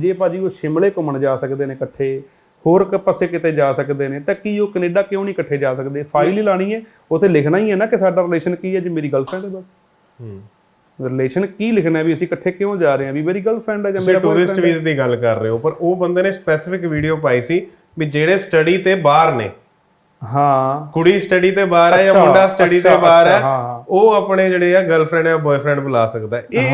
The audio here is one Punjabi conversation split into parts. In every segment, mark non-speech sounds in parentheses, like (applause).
ਜੇ ਭਾਜੀ ਉਹ ਸ਼ਿਮਲੇ ਘੁੰਮਣ ਜਾ ਸਕਦੇ ਨੇ ਇਕੱਠੇ ਹੋਰ ਕ ਪਾਸੇ ਕਿਤੇ ਜਾ ਸਕਦੇ ਨੇ ਤਾਂ ਕੀ ਉਹ ਕੈਨੇਡਾ ਕਿਉਂ ਨਹੀਂ ਇਕੱਠੇ ਜਾ ਸਕਦੇ? ਫਾਈਲ ਹੀ ਲਾਣੀ ਹੈ ਉੱਥੇ ਲਿਖਣਾ ਹੀ ਹੈ ਨਾ ਕਿ ਸਾਡਾ ਰਿਲੇਸ਼ਨ ਕੀ ਹੈ ਜੀ ਮੇਰੀ ਗਰਲਫ੍ਰੈਂਡ ਹੈ ਬਸ। ਹੂੰ। ਰਿਲੇਸ਼ਨ ਕੀ ਲਿਖਣਾ ਹੈ ਵੀ ਅਸੀਂ ਇਕੱਠੇ ਕਿਉਂ ਜਾ ਰਹੇ ਹਾਂ? ਵੀ ਮੇਰੀ ਗਰਲਫ੍ਰੈਂਡ ਹੈ ਜਾਂ ਮੇਰਾ ਟੂਰਿਸਟ ਵੀਜ਼ੇ ਦੀ ਗੱਲ ਕਰ ਰਹੇ ਹੋ ਪਰ ਉਹ ਬੰਦੇ ਨੇ ਸਪੈਸੀਫਿਕ ਵੀਡੀਓ ਪਾਈ ਸੀ ਵੀ ਜਿਹੜੇ ਸਟੱਡੀ ਤੇ ਬਾਹਰ ਨੇ। ਹਾਂ। ਕੁੜੀ ਸਟੱਡੀ ਤੇ ਬਾਹਰ ਹੈ ਜਾਂ ਮੁੰਡਾ ਸਟੱਡੀ ਤੇ ਬਾਹਰ ਹੈ। ਉਹ ਆਪਣੇ ਜਿਹੜੇ ਆ ਗਰਲਫ੍ਰੈਂਡ ਜਾਂ ਬॉयਫ੍ਰੈਂਡ ਬੁਲਾ ਸਕਦਾ। ਇਹ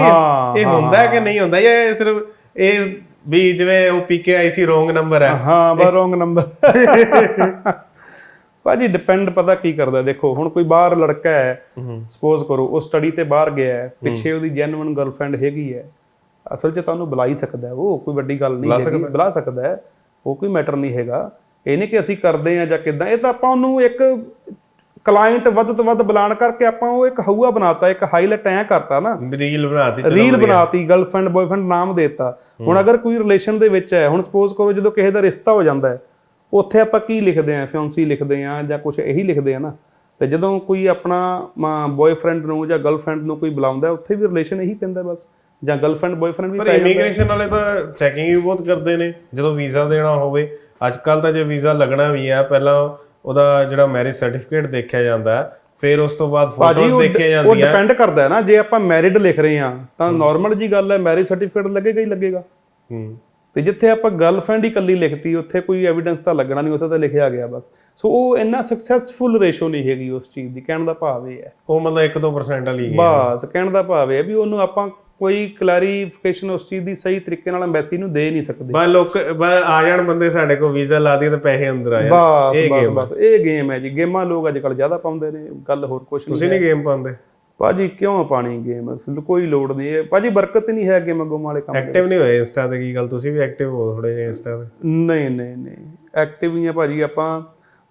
ਇਹ ਹੁੰਦਾ ਕਿ ਨਹੀਂ ਹੁੰਦਾ? ਜਾਂ ਸਿਰਫ ਇਹ ਵੀ ਜਿਵੇਂ ਉਹ ਪੀਕੇ ਆਈ ਸੀ ਰੋਂਗ ਨੰਬਰ ਹੈ। ਹਾਂ ਬਾ ਰੋਂਗ ਨੰਬਰ ਭਾਜੀ ਡਿਪੈਂਡ ਪਤਾ ਕੀ ਕਰਦਾ ਹੈ। ਦੇਖੋ ਹੁਣ ਕੋਈ ਬਾਹਰ ਲੜਕਾ ਹੈ ਸਪੋਜ਼ ਕਰੋ ਉਹ ਸਟੱਡੀ ਤੇ ਬਾਹਰ ਗਿਆ ਹੈ ਪਿੱਛੇ ਉਹਦੀ ਜੈਨੂਇਨ ਗਰਲਫ੍ਰੈਂਡ ਹੈਗੀ ਹੈ ਅਸਲ 'ਚ ਤੁਹਾਨੂੰ ਬੁਲਾ ਹੀ ਸਕਦਾ ਹੈ ਉਹ ਕੋਈ ਵੱਡੀ ਗੱਲ ਨਹੀਂ ਹੈਗੀ ਬੁਲਾ ਸਕਦਾ ਹੈ ਉਹ ਕੋਈ ਮੈਟਰ ਨਹੀਂ ਹੈਗਾ। ਇਹ ਨਹੀਂ ਕਿ ਅਸੀਂ ਕਰਦੇ ਆ ਜਾਂ ਕਿਦਾਂ ਇਹ ਤਾਂ ਆਪਾਂ ਉਹਨੂੰ ਇੱਕ ਕਲਾਇੰਟ ਵੱਧ ਤੋਂ ਵੱਧ ਬੁਲਾਣ ਕਰਕੇ ਆਪਾਂ ਉਹ ਇੱਕ ਹਊਆ ਬਣਾਤਾ ਇੱਕ ਹਾਈਲਾਈਟ ਐ ਕਰਤਾ ਨਾ। ਰੀਲ ਬਣਾਤੀ ਚਲੋ ਰੀਲ ਬਣਾਤੀ ਗਰਲਫ੍ਰੈਂਡ ਬॉयਫ੍ਰੈਂਡ ਨਾਮ ਦੇਤਾ। ਹੁਣ ਅਗਰ ਕੋਈ ਰਿਲੇਸ਼ਨ ਦੇ ਵਿੱਚ ਹੈ ਹੁਣ ਸਪੋਜ਼ ਕਰੋ ਜਦੋਂ ਕਿਸੇ ਦਾ ਰਿਸ਼ਤਾ ਹੋ ਜਾਂਦਾ ਹੈ ਉੱਥੇ ਆਪਾਂ ਕੀ ਲਿਖਦੇ ਆਂ ਫਿਆਂਸੀ ਲਿਖਦੇ ਆਂ ਜਾਂ ਕੁਝ ਇਹੀ ਲਿਖਦੇ ਆ ਨਾ। ਤੇ ਜਦੋਂ ਕੋਈ ਆਪਣਾ ਬॉयਫ੍ਰੈਂਡ ਨੂੰ ਜਾਂ ਗਰਲਫ੍ਰੈਂਡ ਨੂੰ ਕੋਈ ਬੁਲਾਉਂਦਾ ਉੱਥੇ ਵੀ ਰਿਲੇਸ਼ਨ ਇਹੀ ਪੈਂਦਾ ਬਸ। ਜਾਂ ਗਰਲਫ੍ਰੈਂਡ ਬॉयਫ੍ਰੈਂਡ ਵੀ ਪਰ ਇਮੀਗ੍ਰੇਸ਼ਨ ਵਾਲੇ ਤਾਂ ਚੈਕਿੰਗ ਵੀ ਬਹੁਤ ਕਰਦੇ ਨੇ। ਜਦੋਂ ਵੀਜ਼ਾ ਦੇਣਾ ਹੋਵੇ ਅੱਜ ਕੱਲ ਤਾਂ ਜੇ ਵੀਜ਼ਾ ਲੱਗਣਾ ਵੀ ਆ ਪਹਿਲਾਂ ਉਹਦਾ ਜਿਹੜਾ ਮੈਰਿਜ ਸਰਟੀਫਿਕੇਟ ਦੇਖਿਆ ਜਾਂਦਾ ਫਿਰ ਉਸ ਤੋਂ ਬਾਅਦ ਫੋਟੋਜ਼ ਦੇਖੀਆਂ ਉਹ ਜਾਂਦੀਆਂ। ਡਿਪੈਂਡ ਕਰਦਾ ਹੈ ਨਾ ਜੇ ਆਪਾਂ ਮੈਰਿਡ ਲਿਖ ਰਹੇ ਹਾਂ ਤਾਂ ਨਾਰਮਲ ਜੀ ਗੱਲ ਹੈ ਮੈਰਿਜ ਸਰਟੀਫਿਕੇਟ ਲੱਗੇਗਾ ਹੀ ਲੱਗੇਗਾ। ਹੂੰ। ਤੇ ਜਿੱਥੇ ਆਪਾਂ ਗਰਲਫ੍ਰੈਂਡ ਹੀ ਇਕੱਲੀ ਲਿਖਤੀ ਉੱਥੇ ਕੋਈ ਐਵੀਡੈਂਸ ਤਾਂ ਲੱਗਣਾ ਨਹੀਂ ਉੱਥੇ ਤਾਂ ਲਿਖਿਆ ਗਿਆ ਬਸ। ਸੋ ਉਹ ਇੰਨਾ ਸਕਸੈਸਫੁਲ ਰੇਸ਼ੋ ਨਹੀਂ ਹੈਗੀ ਉਸ ਚੀਜ਼ ਦੀ ਕਹਿਣ ਦਾ ਭਾਵ ਇਹ ਹੈ। ਉਹ ਮਤਲਬ 1-2% ਵਾਲੀ ਹੈ ਬਸ ਕਹਿਣ ਦਾ ਭਾਵ ਇਹ ਹੈ ਵੀ ਉਹਨੂੰ ਆਪਾਂ ਕੋਈ ਕਲੈਰੀਫਿਕੇਸ਼ਨ ਉਸ ਚੀਜ਼ ਦੀ ਸਹੀ ਤਰੀਕੇ ਨਾਲ ਐਮਬੈਸੀ ਨੂੰ ਦੇ ਨਹੀਂ ਸਕਦੇ। ਬਸ ਲੋਕ ਬਸ ਆ ਜਾਣ ਬੰਦੇ ਸਾਡੇ ਕੋਲ ਵੀਜ਼ਾ ਲਾ ਦੀ ਤਾਂ ਪੈਸੇ ਅੰਦਰ ਆ ਜਾਣ। ਬਸ ਇਹ ਬਸ game ਬਸ ਇਹ ਗੇਮ ਹੈ ਜੀ। ਗੇਮਾਂ ਲੋਕ ਅੱਜ ਕੱਲ ਜ਼ਿਆਦਾ ਪਾਉਂਦੇ ਨੇ। ਗੱਲ ਹੋਰ ਕੁਝ ਨਹੀਂ ਤੁਸੀਂ ਨਹੀਂ ਗੇਮ ਪਾਉਂਦੇ? ਭਾਜੀ ਕਿਉਂ ਪਾਣੀ ਗੇਮ ਕੋਈ ਲੋੜ ਨਹੀਂ ਹੈ। ਭਾਜੀ ਬਰਕਤ ਨਹੀਂ ਹੈ ਗੇਮ ਗੁੰਮ ਵਾਲੇ ਕੰਮ ਐਕਟਿਵ ਨਹੀਂ ਹੋਏ ਇੰਸਟਾ ਤੇ ਕੀ ਗੱਲ? ਤੁਸੀਂ ਵੀ ਐਕਟਿਵ ਹੋ ਥੋੜੇ ਜਿਹਾ ਇੰਸਟਾ ਤੇ। ਨਹੀਂ ਨਹੀਂ ਨਹੀਂ। ਐਕਟਿਵ ਹੀ ਆ ਭਾਜੀ। ਆਪਾਂ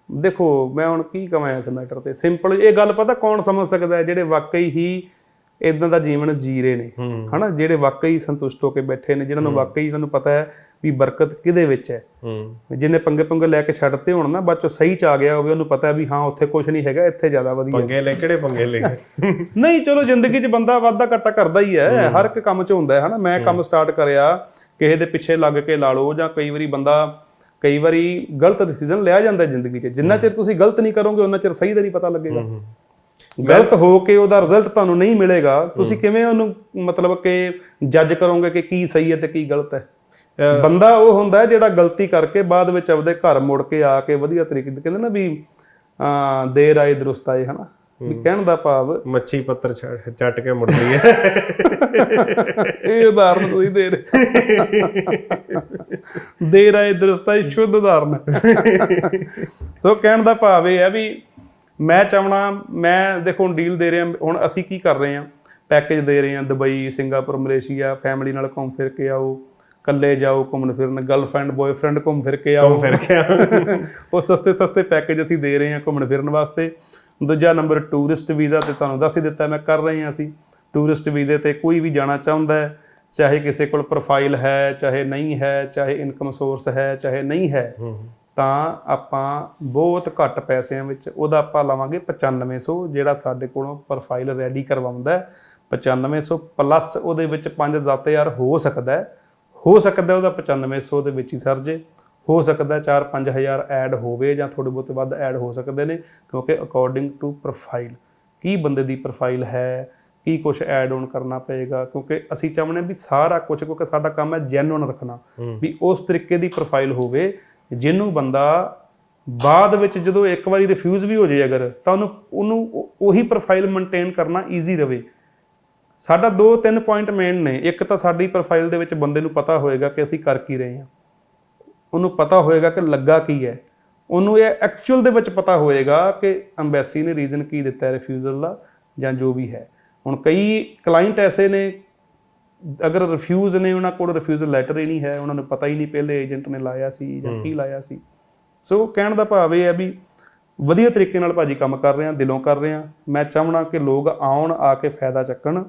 ਦੇਖੋ ਮੈਂ ਹੁਣ ਕੀ ਕਵਾਂ ਇਸ ਮੈਟਰ ਤੇ? ਸਿੰਪਲ ਇਹ ਗੱਲ ਪਤਾ ਕੌਣ ਸਮਝ ਸਕਦਾ ਹੈ? ਜਿਹੜੇ ਵਾਕਈ ਹੀ ਇਦਾਂ ਦਾ ਜੀਵਨ ਜੀ ਰਹੇ ਨੇ ਹਨਾ? ਜਿਹੜੇ ਵਾਕਈ ਸੰਤੁਸ਼ਟ ਹੋ ਕੇ ਬੈਠੇ ਨੇ ਜਿਨ੍ਹਾਂ ਨੂੰ ਵਾਕਈ ਇਹਨਾਂ ਨੂੰ ਪਤਾ ਹੈ ਵੀ ਬਰਕਤ ਕਿਹਦੇ ਵਿੱਚ ਹੈ। ਜਿਹਨੇ ਪੰਗੇ ਪੰਗੇ ਲੈ ਕੇ ਛੱਡਤੇ ਹੋਣ ਨਾ ਬਾਅਦ ਚੋਂ ਸਹੀ ਚ ਆ ਗਿਆ ਹੋਵੇ ਉਹਨੂੰ ਪਤਾ ਹੈ ਵੀ ਹਾਂ ਉੱਥੇ ਕੁਝ ਨਹੀਂ ਹੈਗਾ ਇੱਥੇ ਜ਼ਿਆਦਾ ਵਧੀਆ। ਪੰਗੇ ਲੈ ਕਿਹੜੇ ਪੰਗੇ ਲੈ? (laughs) ਨਹੀਂ ਚਲੋ ਜ਼ਿੰਦਗੀ 'ਚ ਬੰਦਾ ਵਾਧਾ ਘਾਟਾ ਕਰਦਾ ਹੀ ਹੈ। ਹਰ ਇੱਕ ਕੰਮ 'ਚ ਹੁੰਦਾ ਹੈ ਹਨਾ? ਮੈਂ ਕੰਮ ਸਟਾਰਟ ਕਰਿਆ ਕਿਸੇ ਦੇ ਪਿੱਛੇ ਲੱਗ ਕੇ ਲਾ ਲਓ ਜਾਂ ਕਈ ਵਾਰੀ ਬੰਦਾ ਕਈ ਵਾਰੀ ਗਲਤ ਡਿਸੀਜਨ ਲਿਆ ਜਾਂਦਾ ਜ਼ਿੰਦਗੀ 'ਚ। ਜਿੰਨਾ ਚਿਰ ਤੁਸੀਂ ਗਲਤ ਨਹੀਂ ਕਰੋਗੇ ਉਹਨਾਂ ਚਿਰ ਸਹੀ ਦਾ ਨਹੀਂ ਪਤਾ ਲੱਗੇਗਾ। ਗਲਤ ਹੋ ਕੇ ਉਹਦਾ ਰਿਜ਼ਲਟ ਤੁਹਾਨੂੰ ਨਹੀਂ ਮਿਲੇਗਾ ਤੁਸੀਂ ਕਿਵੇਂ ਉਹਨੂੰ ਮਤਲਬ ਕਿ ਜੱਜ ਕਰੋਗੇ ਕਿ ਕੀ ਸਹੀ ਹੈ ਤੇ ਕੀ ਗਲਤ ਹੈ? ਬੰਦਾ ਉਹ ਹੁੰਦਾ ਜਿਹੜਾ ਗਲਤੀ ਕਰਕੇ ਬਾਅਦ ਵਿੱਚ ਆਪਦੇ ਘਰ ਮੁੜ ਕੇ ਆ ਕੇ ਵਧੀਆ ਤਰੀਕੇ ਨਾਲ ਕਹਿੰਦੇ ਨਾ ਵੀ ਅਹ ਦੇਰ ਆਏ ਦਰੁਸਤ ਆਏ ਹਨਾ? ਵੀ ਕਹਿਣ ਦਾ ਭਾਵ ਮੱਛੀ ਪੱਤਰ ਚੱਟ ਕੇ ਮੁੜਦੀ ਹੈ। ਇਹ ਉਦਾਹਰਨ ਤੁਸੀਂ ਦੇ ਰਹੇ ਦੇਰ ਆਏ ਦਰੁਸਤ ਆਏ ਸ਼ੁੱਧ ਉਦਾਹਰਨ। (laughs) ਸੋ ਕਹਿਣ ਦਾ ਭਾਵ ਇਹ ਹੈ ਵੀ ਮੈਂ ਚਾਹਣਾ ਮੈਂ ਦੇਖੋ ਡੀਲ ਦੇ ਰਿਹਾ ਹੁਣ ਅਸੀਂ ਕੀ ਕਰ ਰਹੇ ਹਾਂ? ਪੈਕੇਜ ਦੇ ਰਹੇ ਹਾਂ ਦੁਬਈ ਸਿੰਗਾਪੁਰ ਮਲੇਸ਼ੀਆ ਫੈਮਿਲੀ ਨਾਲ ਘੁੰਮ ਫਿਰ ਕੇ ਆਓ ਕੱਲੇ ਜਾਓ ਘੁੰਮਣ ਫਿਰਨ ਗਰਲਫ੍ਰੈਂਡ ਬॉयਫ੍ਰੈਂਡ ਘੁੰਮ ਫਿਰ ਕੇ ਆਓ। ਫਿਰ ਗਿਆ (laughs) ਉਹ ਸਸਤੇ ਸਸਤੇ ਪੈਕੇਜ ਅਸੀਂ ਦੇ ਰਹੇ ਹਾਂ ਘੁੰਮਣ ਫਿਰਨ ਵਾਸਤੇ। ਦੂਜਾ ਨੰਬਰ ਟੂਰਿਸਟ ਵੀਜ਼ਾ ਤੇ ਤੁਹਾਨੂੰ ਦੱਸ ਹੀ ਦਿੱਤਾ ਮੈਂ ਕਰ ਰਹੇ ਹਾਂ ਅਸੀਂ। ਟੂਰਿਸਟ ਵੀਜ਼ੇ ਤੇ ਕੋਈ ਵੀ ਜਾਣਾ ਚਾਹੁੰਦਾ ਹੈ ਚਾਹੇ ਕਿਸੇ ਕੋਲ ਪ੍ਰੋਫਾਈਲ ਹੈ ਚਾਹੇ ਨਹੀਂ ਹੈ ਚਾਹੇ ਇਨਕਮ ਸੋਰਸ ਹੈ ਚਾਹੇ ਨਹੀਂ ਹੈ। ਤਾਂ ਆਪਾਂ ਬਹੁਤ ਘੱਟ ਪੈਸਿਆਂ ਵਿੱਚ ਉਹਦਾ ਆਪਾਂ ਲਵਾਂਗੇ 9500 ਜਿਹੜਾ ਸਾਡੇ ਕੋਲੋਂ ਪ੍ਰੋਫਾਈਲ ਰੈਡੀ ਕਰਵਾਉਂਦਾ ਹੈ। 9500 ਪਲੱਸ ਉਹਦੇ ਵਿੱਚ 5-10000 ਹੋ ਸਕਦਾ ਹੈ। ਹੋ ਸਕਦਾ ਉਹਦਾ 9500 ਦੇ ਵਿੱਚ ਹੀ ਸਰ ਜੇ। ਹੋ ਸਕਦਾ 4-5000 ਐਡ ਹੋਵੇ ਜਾਂ ਥੋੜੇ ਬਹੁਤ ਵੱਧ ਐਡ ਹੋ ਸਕਦੇ ਨੇ ਕਿਉਂਕਿ ਅਕੋਰਡਿੰਗ ਟੂ ਪ੍ਰੋਫਾਈਲ ਕੀ ਬੰਦੇ ਦੀ ਪ੍ਰੋਫਾਈਲ ਹੈ ਕੀ ਕੁਝ ਐਡ ਆਨ ਕਰਨਾ ਪਏਗਾ ਕਿਉਂਕਿ ਅਸੀਂ ਚਾਹੁੰਦੇ ਵੀ ਸਾਰਾ ਕੁਝ ਕਿਉਂਕਿ ਸਾਡਾ ਕੰਮ ਹੈ ਜੈਨੂਨ ਰੱਖਣਾ। ਵੀ ਉਸ ਤਰੀਕੇ ਦੀ ਪ੍ਰੋਫਾਈਲ ਹੋਵੇ ਜਿਹਨੂੰ ਬੰਦਾ ਬਾਅਦ ਵਿੱਚ ਜਦੋਂ ਇੱਕ ਵਾਰੀ ਰਿਫਿਊਜ਼ ਵੀ ਹੋ ਜਾਏ ਅਗਰ, ਤਾਂ ਉਹਨੂੰ ਉਹਨੂੰ ਉਹੀ ਪ੍ਰੋਫਾਈਲ ਮੇਨਟੇਨ ਕਰਨਾ ਈਜ਼ੀ ਰਵੇ। ਸਾਡਾ ਦੋ ਤਿੰਨ ਪੁਆਇੰਟ ਮੇਨ ਨੇ। ਇੱਕ ਤਾਂ ਸਾਡੀ ਪ੍ਰੋਫਾਈਲ ਦੇ ਵਿੱਚ ਬੰਦੇ ਨੂੰ ਪਤਾ ਹੋਏਗਾ ਕਿ ਅਸੀਂ ਕਰ ਕੀ ਰਹੇ ਹਾਂ। ਉਹਨੂੰ ਪਤਾ ਹੋਏਗਾ ਕਿ ਲੱਗਾ ਕੀ ਹੈ। ਉਹਨੂੰ ਇਹ ਐਕਚੁਅਲ ਦੇ ਵਿੱਚ ਪਤਾ ਹੋਏਗਾ ਕਿ ਅੰਬੈਸੀ ਨੇ ਰੀਜ਼ਨ ਕੀ ਦਿੱਤਾ ਹੈ ਰਿਫਿਊਜ਼ਲ ਦਾ ਜਾਂ ਜੋ ਵੀ ਹੈ। ਹੁਣ ਕਈ ਕਲਾਇੰਟ ਐਸੇ ਨੇ ਅਗਰ ਰਿਫਿਊਜ਼ ਨੇ ਉਹਨਾਂ ਕੋਲ ਰਿਫਿਊਜ਼ਲ ਲੈਟਰ ਹੀ ਨਹੀਂ ਹੈ ਉਹਨਾਂ ਨੂੰ ਪਤਾ ਹੀ ਨਹੀਂ ਪਹਿਲੇ ਏਜੰਟ ਨੇ ਲਾਇਆ ਸੀ ਜਾਂ ਕੀ ਲਾਇਆ ਸੀ। ਸੋ ਕਹਿਣ ਦਾ ਭਾਵ ਇਹ ਹੈ ਵੀ ਵਧੀਆ ਤਰੀਕੇ ਨਾਲ ਭਾਜੀ ਕੰਮ ਕਰ ਰਹੇ ਆ ਦਿਲੋਂ ਕਰ ਰਹੇ ਆ ਮੈਂ ਚਾਹਣਾ ਕਿ ਲੋਕ ਆਉਣ ਆ ਕੇ ਫਾਇਦਾ ਚੱਕਣ।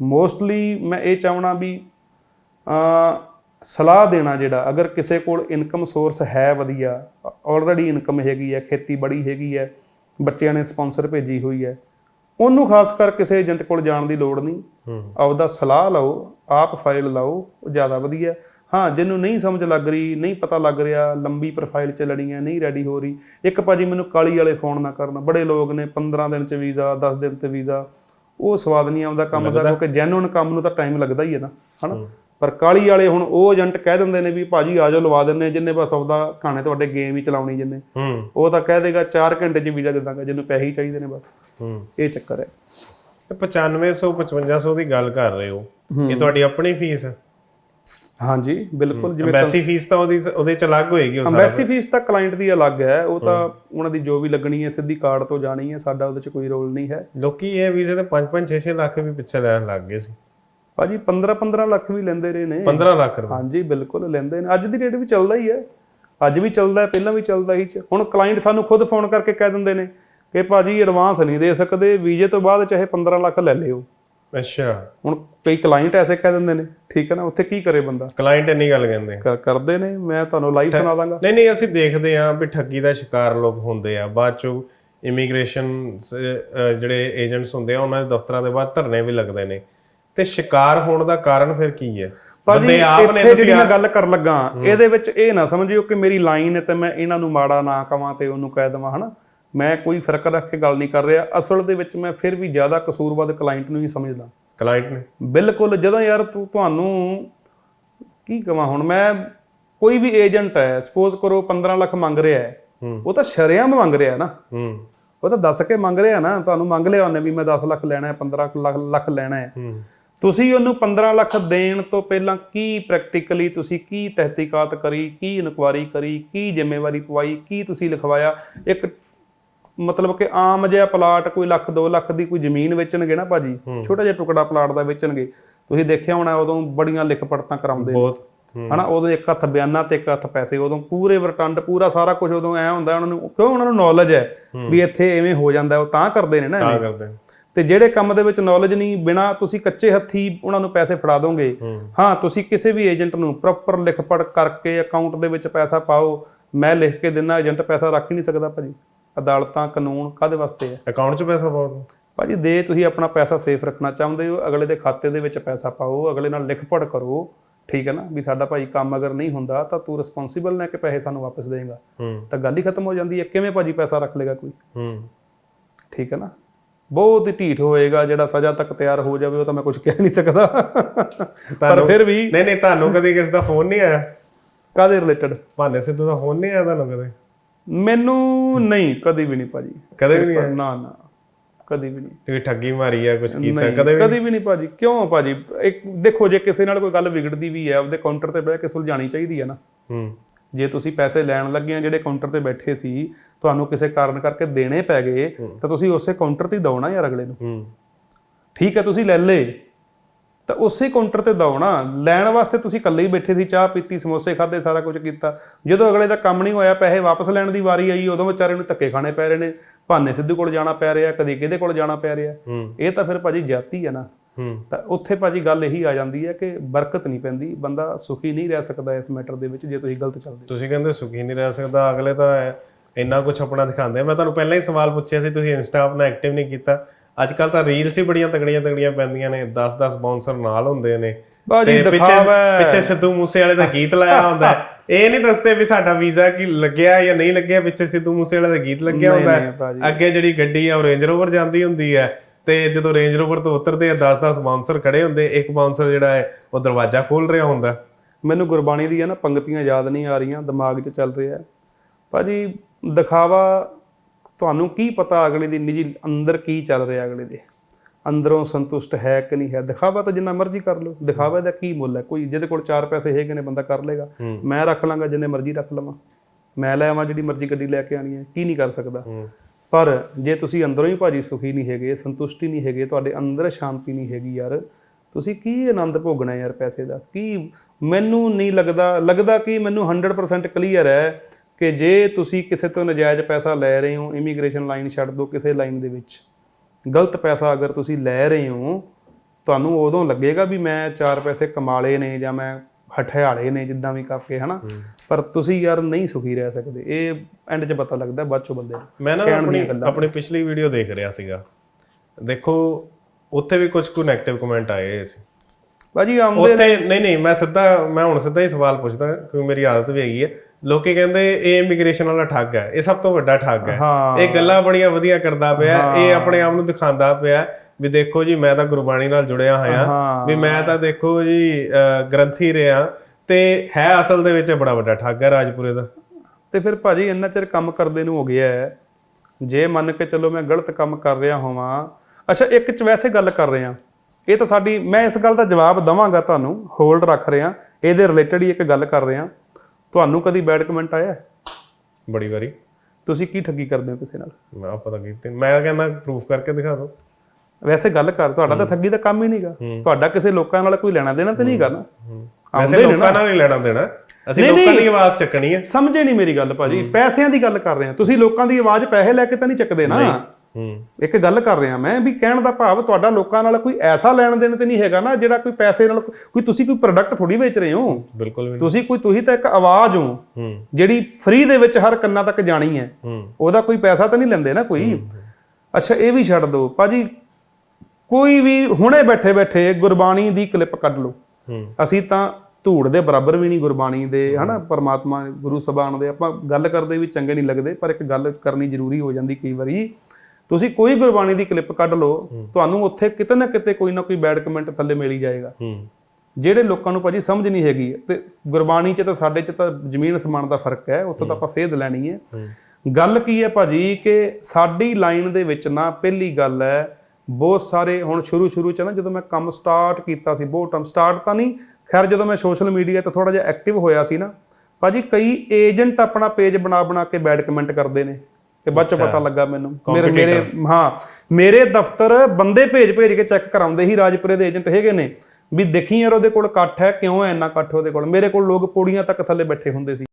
ਮੋਸਟਲੀ ਮੈਂ ਇਹ ਚਾਹਣਾ ਵੀ ਅ ਸਲਾਹ ਦੇਣਾ ਜਿਹੜਾ ਅਗਰ ਕਿਸੇ ਕੋਲ ਇਨਕਮ ਸੋਰਸ ਹੈ ਵਧੀਆ ਆਲਰੇਡੀ ਇਨਕਮ ਹੈਗੀ ਹੈ ਖੇਤੀਬਾੜੀ ਹੈਗੀ ਹੈ ਬੱਚਿਆਂ ਨੇ ਸਪਾਂਸਰ ਭੇਜੀ ਹੋਈ ਹੈ ਉਹਨੂੰ ਖਾਸ ਕਰ ਕਿਸੇ ਏਜੰਟ ਕੋਲ ਜਾਣ ਦੀ ਲੋੜ ਨਹੀਂ। ਆਪਦਾ ਸਲਾਹ ਲਓ ਆਪ ਫਾਈਲ ਲਾਓ ਉਹ ਜ਼ਿਆਦਾ ਵਧੀਆ। ਹਾਂ ਜਿਹਨੂੰ ਨਹੀਂ ਸਮਝ ਲੱਗ ਰਹੀ ਨਹੀਂ ਪਤਾ ਲੱਗ ਰਿਹਾ ਲੰਬੀ ਪ੍ਰੋਫਾਈਲ ਚੱਲਣੀ ਹੈ ਨਹੀਂ ਰੈਡੀ ਹੋ ਰਹੀ ਇੱਕ ਭਾਜੀ ਮੈਨੂੰ ਕਾਲੀ ਵਾਲੇ ਫੋਨ ਨਾ ਕਰਨਾ। ਬੜੇ ਲੋਕ ਨੇ 15 ਦਿਨ ਚ ਵੀਜ਼ਾ 10 ਦਿਨ ਤੇ ਵੀਜ਼ਾ। ਉਹ ਸਵਾਦ ਨਹੀਂ ਆਉਂਦਾ ਕੰਮ ਦਾ ਕਿਉਂਕਿ ਜੈਨੂਨ ਕੰਮ ਨੂੰ ਤਾਂ ਟਾਈਮ ਲੱਗਦਾ ਹੀ ਹੈ ਨਾ ਹਨਾ? ਪਰ ਕਾਲੀ ਵਾਲੇ ਹੁਣ ਉਹ ਏਜੰਟ ਕਹਿ ਦਿੰਦੇ ਨੇ ਵੀ ਭਾਜੀ ਆ ਜਾਓ ਲਵਾ ਦਿੰਨੇ ਜਿੰਨੇ ਬਸ ਆਪਦਾ ਕਹਾਣੇ ਤੁਹਾਡੇ ਗੇਮ ਹੀ ਚਲਾਉਣੀ ਜਿੰਨੇ। ਉਹ ਤਾਂ ਕਹਿ ਦੇਗਾ 4 ਘੰਟੇ ਚ ਵੀਜ਼ਾ ਦੇ ਦਾਂਗਾ ਜਿਹਨੂੰ ਪੈਸੇ ਹੀ ਚਾਹੀਦੇ ਨੇ ਬਸ। ਇਹ ਚੱਕਰ ਹੈ। ਇਹ 9500 5500 ਦੀ ਗੱਲ ਕਰ ਰਹੇ ਹੋ। ਇਹ ਤੁਹਾਡੀ ਆਪਣੀ ਫੀਸ ਹੈ? ਹਾਂਜੀ ਬਿਲਕੁਲ ਜਿਵੇਂ ਐਮਬੈਸੀ ਫੀਸ ਤਾਂ ਉਹਦੀ ਉਹਦੇ ਚ ਅਲੱਗ ਹੋਏਗੀ ਉਸ ਅੰਬੈਸੀ ਫੀਸ ਤਾਂ ਕਲਾਇੰਟ ਦੀ ਅਲੱਗ ਹੈ ਉਹ ਤਾਂ ਉਹਨਾਂ ਦੀ ਜੋ ਵੀ ਲੱਗਣੀ ਹੈ ਸਿੱਧੀ ਕਾਰਡ ਤੋਂ ਜਾਣੀ ਹੈ ਸਾਡਾ ਉਹਦੇ 'ਚ ਕੋਈ ਰੋਲ ਨਹੀਂ ਹੈ। ਲੋਕੀ ਇਹ ਵੀਜ਼ੇ ਤੇ 5-5 6-6 ਲੱਖ ਵੀ ਪਿੱਛੇ ਲੈਣ ਲੱਗ ਗਏ ਸੀ। ਭਾਜੀ 15 15 ਲੱਖ ਵੀ ਲੈਂਦੇ ਰਹੇ ਨੇ। 15 ਲੱਖ ਰੁਪਏ। ਹਾਂਜੀ ਬਿਲਕੁਲ ਲੈਂਦੇ ਨੇ। ਅੱਜ ਦੀ ਡੇਟ ਵੀ ਚੱਲਦਾ ਹੀ ਹੈ। ਅੱਜ ਵੀ ਚੱਲਦਾ ਹੈ ਪਹਿਲਾਂ ਵੀ ਚੱਲਦਾ ਹੀ ਚ। ਹੁਣ ਕਲਾਇੰਟ ਸਾਨੂੰ ਖੁਦ ਫੋਨ ਕਰਕੇ ਕਹਿ ਦਿੰਦੇ ਨੇ ਕਿ ਭਾਜੀ ਐਡਵਾਂਸ ਨਹੀਂ ਦੇ ਸਕਦੇ ਵੀਜ਼ੇ ਤੋਂ ਬਾਅਦ ਚਾਹੇ 15 ਲੱਖ ਲੈ ਲਿਓ। ਅੱਛਾ। ਹੁਣ ਕਈ ਕਲਾਇੰਟ ਐਸੇ ਕਹਿ ਦਿੰਦੇ ਨੇ ਠੀਕ ਹੈ ਨਾ ਉੱਥੇ ਕੀ ਕਰੇ ਬੰਦਾ? ਕਲਾਇੰਟ ਇੰਨੀ ਗੱਲ ਕਹਿੰਦੇ ਕਰ- ਕਰਦੇ ਨੇ ਮੈਂ ਤੁਹਾਨੂੰ ਲਾਈਵ ਸੁਣਾ ਦਾਂਗਾ। ਨਹੀਂ ਨਹੀਂ ਅਸੀਂ ਦੇਖਦੇ ਆਂ ਵੀ ਠੱਗੀ ਦਾ ਸ਼ਿਕਾਰ ਲੋਕ ਹੁੰਦੇ ਆ। ਬਾਅਦ ਚੋਂ ਇਮੀਗ੍ਰੇਸ਼ਨ ਜਿਹੜੇ ਏਜੰਟਸ ਹੁੰਦੇ ਆ ਉਹਨਾਂ ਦੇ ਦਫ਼ਤਰਾਂ ਦੇ ਬਾਹਰ ਧਰਨੇ ਵੀ ਲੱਗਦੇ ਨੇ। ਤੇ ਸ਼ਿਕਾਰ ਹੋਣ ਦਾ ਕਾਰਨ ਫਿਰ ਕੀ ਹੈ? ਭਾਜੀ ਇੱਥੇ ਜਿਹੜੀ ਮੈਂ ਗੱਲ ਕਰਨ ਲੱਗਾ ਇਹਦੇ ਵਿੱਚ ਇਹ ਨਾ ਸਮਝਿਓ ਕਿ ਮੇਰੀ ਲਾਈਨ ਹੈ ਤੇ ਮੈਂ ਇਹਨਾਂ ਨੂੰ ਮਾੜਾ ਨਾ ਕਵਾਂ ਤੇ ਉਹਨੂੰ ਕਹਿ ਦੇਵਾਂ ਹਨਾ? ਮੈਂ ਕੋਈ ਫ਼ਰਕ ਰੱਖ ਕੇ ਗੱਲ ਨਹੀਂ ਕਰ ਰਿਹਾ। ਅਸਲ ਦੇ ਵਿੱਚ ਮੈਂ ਫਿਰ ਵੀ ਜ਼ਿਆਦਾ ਕਸੂਰਵਾਦ ਕਲਾਇੰਟ ਨੂੰ ਹੀ ਸਮਝਦਾ। ਕਲਾਇੰਟ ਨੇ? ਬਿਲਕੁਲ ਜਦੋਂ ਯਾਰ ਤੂੰ ਤੁਹਾਨੂੰ ਕੀ ਕਵਾਂ ਹੁਣ? ਮੈਂ ਕੋਈ ਵੀ ਏਜੰਟ ਹੈ ਸਪੋਜ਼ ਕਰੋ 15 ਲੱਖ ਮੰਗ ਰਿਹਾ ਹੈ। ਉਹ ਤਾਂ ਸ਼ਰੇਆਮ ਮੰਗ ਰਿਹਾ ਨਾ। ਉਹ ਤਾਂ ਦੱਸ ਕੇ ਮੰਗ ਰਿਹਾ ਨਾ ਤੁਹਾਨੂੰ ਮੰਗ ਲਿਆ ਉਹਨੇ ਵੀ ਮੈਂ 10 ਲੱਖ ਲੈਣਾ ਹੈ 15 ਲੱਖ ਲੱਖ ਲੈਣਾ ਹੂੰ। ਤੁਸੀਂ ਉਹਨੂੰ 15 ਲੱਖ ਦੇਣ ਤੋਂ ਪਹਿਲਾਂ ਕੀ ਪ੍ਰੈਕਟੀਕਲੀ ਤੁਸੀਂ ਕੀ ਤਹਿਕੀਕਾਤ ਕਰੀ ਕੀ ਇਨਕੁਆਰੀ ਕਰੀ ਕੀ ਜ਼ਿੰਮੇਵਾਰੀ ਪਵਾਈ ਕੀ ਤੁਸੀਂ ਲਿਖਵਾਇਆ? ਇੱਕ ਮਤਲਬ ਕਿ ਆਮ ਜਿਹਾ ਪਲਾਟ ਕੋਈ ਲੱਖ 2 ਲੱਖ ਦੀ ਕੋਈ ਜ਼ਮੀਨ ਵੇਚਣਗੇ ਨਾ ਭਾਜੀ? ਛੋਟਾ ਜਿਹਾ ਟੁਕੜਾ ਪਲਾਟ ਦਾ ਵੇਚਣਗੇ। ਤੁਸੀਂ ਦੇਖਿਆ ਹੋਣਾ ਉਦੋਂ ਬੜੀਆਂ ਲਿਖ ਪੜਤਾਂ ਕਰਾਉਂਦੇ ਨੇ। ਬਹੁਤ ਹਨਾ ਉਦੋਂ ਇੱਕ ਹੱਥ ਬਿਆਨਾਂ ਤੇ ਇੱਕ ਹੱਥ ਪੈਸੇ ਉਦੋਂ ਪੂਰੇ ਵਰਟੰਡ ਪੂਰਾ ਸਾਰਾ ਕੁਝ ਉਦੋਂ ਐ ਹੁੰਦਾ ਉਹਨਾਂ ਨੂੰ ਕਿਉਂ ਉਹਨਾਂ ਨੂੰ ਨੌਲੇਜ ਹੈ ਵੀ ਇੱਥੇ ਐਵੇਂ ਹੋ ਜਾਂਦਾ ਉਹ ਤਾਂ ਕਰਦੇ ਨੇ ਨਾ ਤਾਂ। ਕਰਦੇ ਤੇ ਜਿਹੜੇ ਕੰਮ ਦੇ ਵਿੱਚ ਨੌਲੇਜ ਨਹੀਂ ਬਿਨਾ ਤੁਸੀਂ ਕੱਚੇ ਹੱਥੀ ਉਹਨਾਂ ਨੂੰ ਪੈਸੇ ਫੜਾ ਦੋਗੇ ਹਾਂ। ਤੁਸੀਂ ਕਿਸੇ ਵੀ ਏਜੰਟ ਨੂੰ ਪ੍ਰੋਪਰ ਲਿਖ ਪੜ ਕਰਕੇ ਅਕਾਊਂਟ ਦੇ ਵਿੱਚ ਪੈਸਾ ਪਾਓ ਮੈਂ ਲਿਖ ਕੇ ਦਿੰਨਾ ਏਜੰਟ ਪੈਸਾ ਰੱਖ ਹੀ ਨਹੀਂ ਸਕਦਾ ਭਾਜੀ। ਅਦਾਲਤਾਂ ਕਾਨੂੰਨ ਕਾਦੇ ਵਾਸਤੇ ਹੈ ਅਕਾਊਂਟ 'ਚ ਪੈਸਾ ਪਾਓ ਭਾਜੀ ਦੇ ਤੁਸੀਂ ਆਪਣਾ ਪੈਸਾ ਸੇਫ ਰੱਖਣਾ ਚਾਹੁੰਦੇ ਹੋ ਅਗਲੇ ਦੇ ਖਾਤੇ ਦੇ ਵਿੱਚ ਪੈਸਾ ਪਾਓ ਅਗਲੇ ਨਾਲ ਲਿਖ ਪੜ ਕਰੋ ਠੀਕ ਹੈ ਨਾ? ਵੀ ਸਾਡਾ ਭਾਈ ਕੰਮ ਅਗਰ ਨਹੀਂ ਹੁੰਦਾ ਤਾਂ ਤੂੰ ਰਿਸਪੌਂਸਿਬਲ ਨੇ ਕਿ ਪੈਸੇ ਸਾਨੂੰ ਵਾਪਸ ਦੇਂਗਾ। ਤਾਂ ਗੱਲ ਹੀ ਖਤਮ ਹੋ ਜਾਂਦੀ ਹੈ ਕਿਵੇਂ ਭਾਜੀ ਪੈਸਾ ਰੱਖ ਲੇਗਾ ਕੋਈ? ਹੂੰ। ਠੀਕ ਹੈ ਨਾ? ਬਹੁਤ ਹੀ ਢੀਠ ਹੋਏਗਾ ਜਿਹੜਾ ਸਜ਼ਾ ਤੱਕ ਤਿਆਰ ਹੋ ਜਾਵੇ ਉਹ ਤਾਂ ਮੈਂ ਕੁਝ ਕਹਿ ਨਹੀਂ ਸਕਦਾ। ਪਰ ਫਿਰ ਵੀ ਨਹੀਂ ਨਹੀਂ ਤੁਹਾਨੂੰ ਕਦੀ ਕਿਸੇ ਦਾ ਫੋਨ ਨਹੀਂ ਆਇਆ? ਕਾਦੇ ਰਿਲੇਟਡ ਭਾਨੇ ਸਿੱਧੂ ਦਾ ਫੋਨ ਨਹੀਂ ਆਇਆ ਤੁਹਾਨੂੰ ਕਦੇ? ਮੈਨੂੰ ਨਹੀਂ ਕਦੀ ਵੀ ਨਹੀਂ ਭਾਜੀ। ਕਦੇ ਵੀ ਨਹੀਂ ਨਾ ਨਾ ਕਦੀ ਵੀ ਨਹੀਂ। ਕਿ ਠੱਗੀ ਮਾਰੀ ਆ ਕੁਝ ਕੀਤਾ? ਕਦੇ ਵੀ ਕਦੀ ਵੀ ਨਹੀਂ ਭਾਜੀ। ਕਿਉਂ ਭਾਜੀ? ਇੱਕ ਦੇਖੋ ਜੇ ਕਿਸੇ ਨਾਲ ਕੋਈ ਗੱਲ ਵਿਗੜਦੀ ਵੀ ਹੈ ਉਹਦੇ ਕਾਊਂਟਰ ਤੇ ਬਹਿ ਕੇ ਸੁਲਝਾਣੀ ਚਾਹੀਦੀ ਹੈ ਨਾ। ਹੂੰ। ਜੇ ਤੁਸੀਂ ਪੈਸੇ ਲੈਣ ਲੱਗੇ ਆ ਜਿਹੜੇ ਕਾਊਂਟਰ ਤੇ ਬੈਠੇ ਸੀ ਤੁਹਾਨੂੰ ਕਿਸੇ ਕਾਰਨ ਕਰਕੇ ਦੇਣੇ ਪੈ ਗਏ ਤਾਂ ਤੁਸੀਂ ਉਸੇ ਕਾਊਂਟਰ ਤੇ ਨਾ ਯਾਰ ਅਗਲੇ ਨੂੰ। ਠੀਕ ਹੈ ਤੁਸੀਂ ਲੈ ਲੇ। ਤਾਂ ਉਸੇ ਕਾਊਂਟਰ ਤੇ ਨਾ ਲੈਣ ਵਾਸਤੇ ਤੁਸੀਂ ਇਕੱਲੇ ਹੀ ਬੈਠੇ ਸੀ ਚਾਹ ਪੀਤੀ ਸਮੋਸੇ ਖਾਦੇ ਸਾਰਾ ਕੁਝ ਕੀਤਾ। ਜਦੋਂ ਅਗਲੇ ਦਾ ਕੰਮ ਨਹੀਂ ਹੋਇਆ ਪੈਸੇ ਵਾਪਸ ਲੈਣ ਦੀ ਵਾਰੀ ਆਈ ਉਦੋਂ ਵਿਚਾਰੇ ਨੂੰ ਧੱਕੇ ਖਾਣੇ ਪੈ ਰਹੇ ਨੇ। ਭਾਨੇ ਸਿੱਧੂ ਕੋਲ ਜਾਣਾ ਪੈ ਰਿਹਾ ਕਦੀ ਕਿਹਦੇ ਕੋਲ ਜਾਣਾ ਪੈ ਰਿਹਾ। ਇਹ ਤਾਂ ਫਿਰ ਭਾਜੀ ਜਾਤੀ ਹੈ ਨਾ। ਤਾਂ ਉੱਥੇ ਭਾਜੀ ਗੱਲ ਇਹੀ ਆ ਜਾਂਦੀ ਹੈ ਕਿ ਬਰਕਤ ਨਹੀਂ ਪੈਂਦੀ ਬੰਦਾ ਸੁਖੀ ਨਹੀਂ ਰਹਿ ਸਕਦਾ ਇਸ ਮੈਟਰ ਦੇ ਵਿੱਚ ਜੇ ਤੁਸੀਂ ਗਲਤ ਚੱਲਦੇ ਤੁਸੀਂ ਕਹਿੰਦੇ ਸੁਖੀ ਨਹੀਂ ਰਹਿ ਸਕਦਾ ਅਗਲੇ ਤਾਂ ਇੰਨਾ ਕੁਝ ਆਪਣਾ ਦਿਖਾਉਂਦੇ। ਮੈਂ ਤੁਹਾਨੂੰ ਪਹਿਲਾਂ ਹੀ ਸਵਾਲ ਪੁੱਛਿਆ ਸੀ ਤੁਸੀਂ ਇੰਸਟਾ ਆਪਣਾ ਐਕਟਿਵ ਨਹੀਂ ਕੀਤਾ ਅੱਜ ਕੱਲ ਤਾਂ ਰੀਲਸ ਹੀ ਬੜੀਆਂ ਤਗੜੀਆਂ ਤਗੜੀਆਂ ਪੈਂਦੀਆਂ ਨੇ 10-10 ਬਾਉਂਸਰ ਨਾਲ ਹੁੰਦੇ ਨੇ ਤੇ ਪਿੱਛੇ। ਪਿੱਛੇ ਸਿੱਧੂ ਮੂਸੇ ਵਾਲੇ ਦਾ ਗੀਤ ਲਾਇਆ ਹੁੰਦਾ। (laughs) ਇਹ ਨਹੀਂ ਦੱਸਦੇ ਵੀ ਸਾਡਾ ਵੀਜ਼ਾ ਕੀ ਲੱਗਿਆ ਜਾਂ ਨਹੀਂ ਲੱਗਿਆ ਪਿੱਛੇ ਸਿੱਧੂ ਮੂਸੇ ਵਾਲੇ ਦਾ ਗੀਤ ਲੱਗਿਆ ਹੁੰਦਾ। ਅੱਗੇ ਜਿਹੜੀ ਗੱਡੀ ਆ ਉਹ ਰੇਂਜ ਰੋਵਰ ਜਾਂਦੀ ਹੁੰਦੀ ਹੈ ਤੇ ਜਦੋਂ ਰੇਂਜ ਰੋਵਰ ਤੋਂ ਉਤਰਦੇ ਆ 10-10 ਬਾਉਂਸਰ ਖੜੇ ਹੁੰਦੇ ਇੱਕ ਬਾਉਂਸਰ ਜਿਹੜਾ ਹੈ ਉਹ ਦਰਵਾਜ਼ਾ ਖੋਲ ਰਿਹਾ ਹੁੰਦਾ। ਹੈ। ਮੈਨੂੰ ਗੁਰਬਾਣੀ ਦੀਆਂ ਨਾ ਪੰਕਤੀਆਂ ਯਾਦ ਨਹੀਂ ਆ ਰਹੀਆਂ ਦਿਮਾਗ 'ਚ ਚੱਲ ਰਿਹਾ ਭਾਜੀ ਦਿਖਾਵਾ ਤੁਹਾਨੂੰ ਕੀ ਪਤਾ ਅਗਲੇ ਦੀ ਨਿੱਜੀ ਅੰਦਰ ਕੀ ਚੱਲ ਰਿਹਾ ਅਗਲੇ ਦੇ? ਅੰਦਰੋਂ ਸੰਤੁਸ਼ਟ ਹੈ ਕਿ ਨਹੀਂ ਹੈ? ਦਿਖਾਵਾ ਤਾਂ ਜਿੰਨਾ ਮਰਜ਼ੀ ਕਰ ਲਓ। ਦਿਖਾਵੇ ਦਾ ਕੀ ਮੁੱਲ ਹੈ? ਕੋਈ ਜਿਹਦੇ ਕੋਲ ਚਾਰ ਪੈਸੇ ਹੈਗੇ ਨੇ ਬੰਦਾ ਕਰ ਲੇਗਾ ਮੈਂ ਰੱਖ ਲਾਂਗਾ ਜਿੰਨੇ ਮਰਜ਼ੀ ਰੱਖ ਲਵਾਂ। ਮੈਂ ਲੈ ਆਵਾਂ ਜਿਹੜੀ ਮਰਜ਼ੀ ਗੱਡੀ ਲੈ ਕੇ ਆਣੀ ਹੈ ਕੀ ਨਹੀਂ ਕਰ ਸਕਦਾ? ਪਰ ਜੇ ਤੁਸੀਂ ਅੰਦਰੋਂ ਹੀ ਭਾਜੀ ਸੁਖੀ ਨਹੀਂ ਹੈਗੇ, ਸੰਤੁਸ਼ਟੀ ਨਹੀਂ ਹੈਗੇ, ਤੁਹਾਡੇ ਅੰਦਰ ਸ਼ਾਂਤੀ ਨਹੀਂ ਹੈਗੀ ਯਾਰ, ਤੁਸੀਂ ਕੀ ਆਨੰਦ ਭੋਗਣਾ ਯਾਰ ਪੈਸੇ ਦਾ? ਕੀ ਮੈਨੂੰ ਨਹੀਂ ਲੱਗਦਾ ਲੱਗਦਾ ਕਿ ਮੈਨੂੰ 100% ਕਲੀਅਰ ਹੈ ਕਿ ਜੇ ਤੁਸੀਂ ਕਿਸੇ ਤੋਂ ਨਜਾਇਜ਼ ਪੈਸਾ ਲੈ ਰਹੇ ਹੋ ਇਮੀਗ੍ਰੇਸ਼ਨ ਲਾਈਨ ਛੱਡ ਦਿਓ ਕਿਸੇ ਲਾਈਨ ਦੇ ਵਿੱਚ, ਗਲਤ ਪੈਸਾ ਅਗਰ ਤੁਸੀਂ ਲੈ ਰਹੇ ਹੋ, ਤੁਹਾਨੂੰ ਉਦੋਂ ਲੱਗੇਗਾ ਵੀ ਮੈਂ ਚਾਰ ਪੈਸੇ ਕਮਾ ਲਏ ਨੇ ਜਾਂ ਮੈਂ ਹਠਿਆਲੇ ਨੇ ਜਿੱਦਾਂ ਵੀ ਕਰਕੇ ਹਨਾ? ਪਰ ਤੁਸੀਂ ਯਾਰ ਨਹੀਂ ਸੁਖੀ ਰਹਿ ਸਕਦੇ। ਇਹ ਐਂਡ 'ਚ ਪਤਾ ਲੱਗਦਾ ਬਾਅਦ ਚੋਂ ਬੰਦੇ ਨੂੰ। ਮੈਂ ਨਾ ਆਪਣੀ। ਆਪਣੀ ਪਿਛਲੀ ਵੀਡੀਓ ਦੇਖ ਰਿਹਾ ਸੀਗਾ। ਦੇਖੋ ਉੱਥੇ ਵੀ ਕੁਝ ਕੁ ਕਮੈਂਟ ਆਏ ਸੀ। ਭਾਜੀ ਆਉਂਦੇ ਉੱਥੇ ਨਹੀਂ ਨਹੀਂ ਮੈਂ ਸਿੱਧਾ ਮੈਂ ਹੁਣ ਸਿੱਧਾ ਹੀ ਸਵਾਲ ਪੁੱਛਦਾ ਕਿਉਂਕਿ ਮੇਰੀ ਆਦਤ ਵੀ ਹੈਗੀ ਹੈ। ਲੋਕੀ ਕਹਿੰਦੇ ਇਹ ਇਮੀਗ੍ਰੇਸ਼ਨ ਵਾਲਾ ਠੱਗ ਹੈ। ਇਹ ਸਭ ਤੋਂ ਵੱਡਾ ਠੱਗ ਹਾਂ। ਇਹ ਗੱਲਾਂ ਬੜੀਆਂ ਵਧੀਆ ਕਰਦਾ ਪਿਆ। ਇਹ ਆਪਣੇ ਆਪ ਨੂੰ ਦਿਖਾਉਂਦਾ ਪਿਆ। ਵੀ ਦੇਖੋ ਜੀ ਮੈਂ ਤਾਂ ਗੁਰਬਾਣੀ ਨਾਲ ਜੁੜਿਆ ਹੋਇਆ। ਹਾਂ। ਵੀ ਮੈਂ ਤਾਂ ਦੇਖੋ ਜੀ ਗ੍ਰੰਥੀ ਰਿਹਾ। ਤੇ ਹੈ ਅਸਲ ਦੇ ਵਿੱਚ ਬੜਾ ਵੱਡਾ ਠੱਗ ਹੈ ਰਾਜਪੁਰੇ ਦਾ। ਤੇ ਫਿਰ ਭਾਜੀ ਇੰਨਾ ਚਿਰ ਕੰਮ ਕਰਦੇ ਨੂੰ ਹੋ ਗਿਆ ਹੈ। ਜੇ ਮੰਨ ਕੇ ਚੱਲੋ ਮੈਂ ਗਲਤ ਕੰਮ ਕਰ ਰਿਹਾ ਹੋਵਾਂ। ਅੱਛਾ ਇੱਕ ਚ ਵੈਸੇ ਗੱਲ ਕਰ ਰਹੇ। ਇਹ ਤਾਂ ਸਾਡੀ ਮੈਂ ਇਸ ਗੱਲ ਦਾ ਜਵਾਬ ਦਵਾਂਗਾ ਤੁਹਾਨੂੰ ਹੋਲਡ ਰੱਖ ਰਿਹਾ। ਇਹਦੇ ਰਿਲੇਟਡ ਹੀ ਇੱਕ ਗੱਲ ਕਰ ਰਿਹਾ। ਤੁਹਾਨੂੰ ਕਦੀ ਬੈਡ ਕਮੈਂਟ ਆਇਆ? ਬੜੀ ਵਾਰੀ। ਤੁਸੀਂ ਕੀ ਠੱਗੀ ਕਰਦੇ ਹੋ ਕਿਸੇ ਨਾਲ? ਮੈਂ ਪਤਾ ਕੀਤੀ ਮੈਂ ਕਹਿੰਦਾ ਪ੍ਰੂਫ ਕਰਕੇ ਦਿਖਾ ਦਿਓ। ਵੈਸੇ ਗੱਲ ਕਰ ਤੁਹਾਡਾ ਤਾਂ ਠੱਗੀ ਦਾ ਕੰਮ ਹੀ ਨਹੀਂਗਾ ਤੁਹਾਡਾ ਕਿਸੇ ਲੋਕਾਂ ਨਾਲ ਕੋਈ ਲੈਣਾ ਦੇਣਾ ਤੇ ਨਹੀਂਗਾ ਨਾ। ਵੈਸੇ ਲੋਕਾਂ ਨਾਲ ਹੀ ਲੈਣਾ ਦੇਣਾ। ਅਸੀਂ ਨਹੀਂ, ਲੋਕਾਂ ਨਹੀਂ। ਦੀ ਆਵਾਜ਼ ਚੱਕਣੀ ਹੈ। ਸਮਝੇ ਨਹੀਂ ਮੇਰੀ ਗੱਲ ਭਾਜੀ। ਪੈਸਿਆਂ ਦੀ ਗੱਲ ਕਰ ਰਹੇ ਹਾਂ। ਤੁਸੀਂ ਲੋਕਾਂ ਦੀ ਆਵਾਜ਼ ਪੈਸੇ ਲੈ ਕੇ ਤਾਂ ਨਹੀਂ ਚੱਕਦੇ ਨਾ। ਇੱਕ ਗੱਲ ਕਰ ਰਿਹਾ ਮੈਂ ਵੀ ਕਹਿਣ ਦਾ ਭਾਵ ਤੁਹਾਡਾ ਲੋਕਾਂ ਨਾਲ ਕੋਈ ਐਸਾ ਲੈਣ ਦੇਣ ਤੇ ਨਹੀਂ ਹੈਗਾ ਨਾ ਜਿਹੜਾ ਕੋਈ ਪੈਸੇ ਨਾਲ ਕੋਈ ਤੁਸੀਂ ਕੋਈ ਪ੍ਰੋਡਕਟ ਥੋੜੀ ਵੇਚ ਰਹੇ ਹੋ। ਬਿਲਕੁਲ ਵੀ ਤੁਸੀਂ ਕੋਈ ਤੁਸੀਂ ਤਾਂ ਇੱਕ ਆਵਾਜ਼ ਹੋ। ਜਿਹੜੀ ਫ੍ਰੀ ਦੇ ਵਿੱਚ ਹਰ ਕੰਨਾਂ ਤੱਕ ਜਾਣੀ ਹੈ। ਹੂੰ। ਉਹਦਾ ਕੋਈ ਪੈਸਾ ਤਾਂ ਨਹੀਂ ਲੈਂਦੇ ਨਾ ਕੋਈ। ਅੱਛਾ ਇਹ ਵੀ ਛੱਡ ਦਿਓ। ਭਾਜੀ ਕੋਈ ਵੀ ਹੁਣੇ ਬੈਠੇ ਬੈਠੇ ਗੁਰਬਾਣੀ ਦੀ ਕਲਿੱਪ ਕੱਢ ਲਓ। ਅਸੀਂ ਤਾਂ ਧੂੜ ਦੇ ਬਰਾਬਰ ਵੀ ਨਹੀਂ ਗੁਰਬਾਣੀ ਦੇ ਹਨਾ ਪਰਮਾਤਮਾ ਗੁਰੂ ਸਬਾਨ ਦੇ ਆਪਾਂ ਗੱਲ ਕਰਦੇ ਵੀ ਚੰਗੇ ਨਹੀਂ ਲੱਗਦੇ ਪਰ ਇੱਕ ਗੱਲ ਕਰਨੀ ਜ਼ਰੂਰੀ ਹੋ ਜਾਂਦੀ ਕਈ ਵਾਰੀ। ਤੁਸੀਂ ਕੋਈ ਗੁਰਬਾਣੀ ਦੀ ਕਲਿੱਪ ਕੱਢ ਲਓ ਤੁਹਾਨੂੰ ਉੱਥੇ ਕਿਤੇ ਨਾ ਕਿਤੇ ਕੋਈ ਨਾ ਕੋਈ ਬੈਡ ਕਮੈਂਟ ਥੱਲੇ ਮਿਲ ਹੀ ਜਾਏਗਾ। ਜਿਹੜੇ ਲੋਕਾਂ ਨੂੰ ਭਾਜੀ ਸਮਝ ਨਹੀਂ ਹੈਗੀ ਤੇ ਗੁਰਬਾਣੀ 'ਚ ਤਾਂ ਸਾਡੇ 'ਚ ਤਾਂ ਜ਼ਮੀਨ ਅਸਮਾਨ ਦਾ ਫ਼ਰਕ ਹੈ ਉੱਥੋਂ ਤਾਂ ਆਪਾਂ ਸੇਧ ਲੈਣੀ ਹੈ। ਗੱਲ ਕੀ ਹੈ ਭਾਜੀ ਕਿ ਸਾਡੀ ਲਾਈਨ ਦੇ ਵਿੱਚ ਨਾ ਪਹਿਲੀ ਗੱਲ ਹੈ ਬਹੁਤ ਸਾਰੇ ਹੁਣ ਸ਼ੁਰੂ ਸ਼ੁਰੂ 'ਚ ਨਾ ਜਦੋਂ ਮੈਂ ਕੰਮ ਸਟਾਰਟ ਕੀਤਾ ਸੀ ਬਹੁਤ ਟਾਈਮ ਸਟਾਰਟ ਤਾਂ ਨਹੀਂ ਖੈਰ ਜਦੋਂ ਮੈਂ ਸੋਸ਼ਲ ਮੀਡੀਆ ਤੇ ਥੋੜਾ ਜਿਹਾ ਐਕਟਿਵ ਹੋਇਆ ਸੀ ਨਾ ਭਾਜੀ ਕਈ ਏਜੰਟ ਆਪਣਾ ਪੇਜ ਬਣਾ ਬਣਾ ਕੇ ਬੈਡ ਕਮੈਂਟ ਕਰਦੇ ਨੇ ਤੇ ਬਾਅਦ ਚ ਪਤਾ ਲੱਗਾ ਮੈਨੂੰ। ਮੇਰੇ ਮੇਰੇ ਹਾਂ ਮੇਰੇ ਦਫ਼ਤਰ ਬੰਦੇ ਭੇਜ ਭੇਜ ਕੇ ਚੈੱਕ ਕਰਾਉਂਦੇ ਹੀ ਰਾਜਪੁਰੇ ਦੇ ਏਜੰਟ ਹੈਗੇ ਨੇ ਵੀ ਦੇਖੀ ਯਾਰ ਉਹਦੇ ਕੋਲ ਇਕੱਠ ਹੈ ਕਿਉਂ ਹੈ ਇੰਨਾ ਇਕੱਠ ਉਹਦੇ ਕੋਲ? ਮੇਰੇ ਕੋਲ ਲੋਕ ਪੌੜੀਆਂ ਤੱਕ ਥੱਲੇ ਬੈਠੇ ਹੁੰਦੇ ਸੀ।